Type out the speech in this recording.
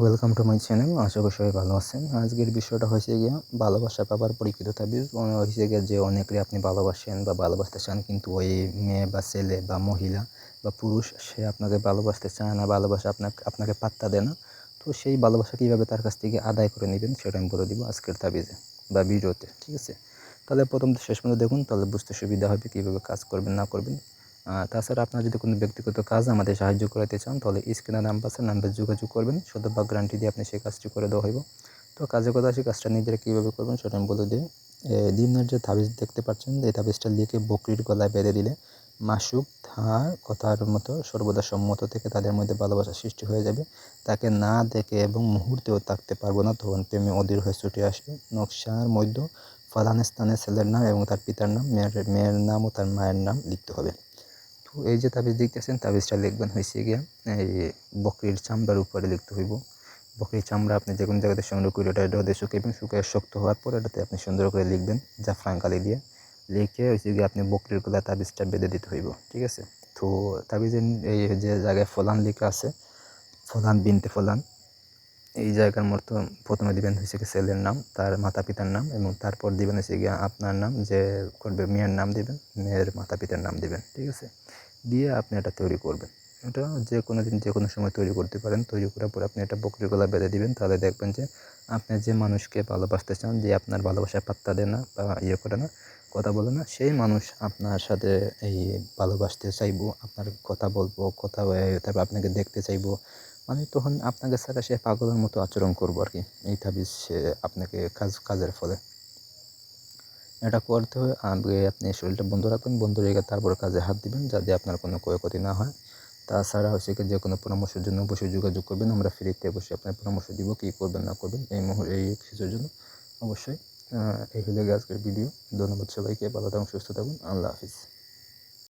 Welcome to my channel আশা করি সবাই ভালো আছেন। আজকের বিষয়টা হয়েছে গিয়ে, ভালোবাসা পাবার মানে হয়েছে গিয়ে যে অনেকে আপনি ভালোবাসেন বা ভালোবাসতে চান, কিন্তু ওই মেয়ে বা ছেলে বা মহিলা বা পুরুষ, সে আপনাকে ভালোবাসতে চায় না, ভালোবাসা আপনাকে আপনাকে পাত্তা দেয় না। তো সেই ভালোবাসা কীভাবে তার কাছ থেকে আদায় করে নেবেন, সেটা আমি বলে দিব আজকের তাবিজে বা ভিডিওতে, ঠিক আছে? তাহলে প্রথম শেষ পর্যন্ত দেখুন, তাহলে বুঝতে সুবিধা হবে কীভাবে কাজ করবেন, না করবেন। তাছাড়া আপনার যদি কোনো ব্যক্তিগত কাজ আমাদের সাহায্য করাতে চান, তাহলে স্ক্রিনে নাম্বার আছে, নাম্বার যোগাযোগ করবেন। শতভাগ গ্যারান্টি দিয়ে আপনি সেই কাজটি করে দেওয়া হইব। তো কাজের কথা আছে কাজটা নিজেরা কীভাবে করবেন সেটা আমি বলে দিই। দিনের যে তাবিজ দেখতে পাচ্ছেন, এই তাবিজটা লিখে বকরির গলায় বেঁধে দিলে মাসুক ধার কথার মতো, সর্বদা সম্মত থেকে তাদের মধ্যে ভালোবাসা সৃষ্টি হয়ে যাবে। তাকে না দেখে এবং মুহূর্তেও থাকতে পারব না, তখন প্রেমে অধীর হয়ে ছুটে আসবে। নকশার মধ্য ফালান স্থানে ছেলের নাম এবং তার পিতার নাম, মেয়ের মেয়ের নাম ও তার মায়ের নাম লিখতে হবে। এই যে তাবিজ দেখতেছেন, তাবিজটা লিখবেন হয়েছে গিয়া, এই বকরির চামড়ার উপরে লিখতে হইব। বকরির চামড়া আপনি যে কোনো জায়গাতে সংগ্রহ করে ওটা রোদে শুকাইবেন শুকিয়ে শক্ত হওয়ার পর ওটাতে আপনি সুন্দর করে লিখবেন জাফরান কালি দিয়ে। লিখে হয়েছে গিয়ে আপনি বকরির গলা তাবিজটা বেঁধে দিতে হইব, ঠিক আছে? তো তাবিজের এই যে জায়গায় ফলান লিখা আছে, ফলান, বিনতে ফলান এই জায়গার মতো প্রথমে দিবেন হয়েছে কি ছেলের নাম, তার মাতা পিতার নাম এবং তারপর দিবেন হয়েছে গিয়ে আপনার নাম যে করবে মেয়ের নাম দিবেন, মেয়ের মাতা পিতার নাম দিবেন, ঠিক আছে? দিয়ে আপনি এটা তৈরি করবেন। এটা যে কোনো দিন যে কোনো সময় তৈরি করতে পারেন। তৈরি করার পর আপনি এটা বকরির গলা বেঁধে দিবেন, তাহলে দেখবেন যে আপনি যে মানুষকে ভালোবাসতে চান, যে আপনার ভালোবাসায় পাত্তা দেয় না বা ইয়ে করে না, কথা বলে না, সেই মানুষ আপনার সাথে এই ভালোবাসতে চাইব, আপনার কথা বলব, কথা তারপর আপনাকে দেখতে চাইব মানে তখন আপনাকে ছাড়া সে পাগলের মতো আচরণ করব আর কি। এই তাবিজ সে আপনাকে কাজ, কাজের ফলে। এটা করতে হয় আগে আপনি শরীরটা বন্ধ রাখবেন, বন্ধ রেখে তারপর কাজে হাত দিবেন যাতে আপনার কোনো ক্ষয়ক্ষতি না হয়। তাছাড়া হচ্ছে কি যে কোনো পরামর্শের জন্য অবশ্যই যোগাযোগ করবেন, আমরা ফ্রিতে অবশ্যই আপনার পরামর্শ দিব, কী করবেন, না করবেন, এই মুহূর্তে, এই কিছুর জন্য। অবশ্যই এই হলে আজকের ভিডিও ধন্যবাদ সবাইকে, ভালো থাকুন, সুস্থ থাকুন। আল্লাহ হাফিজ।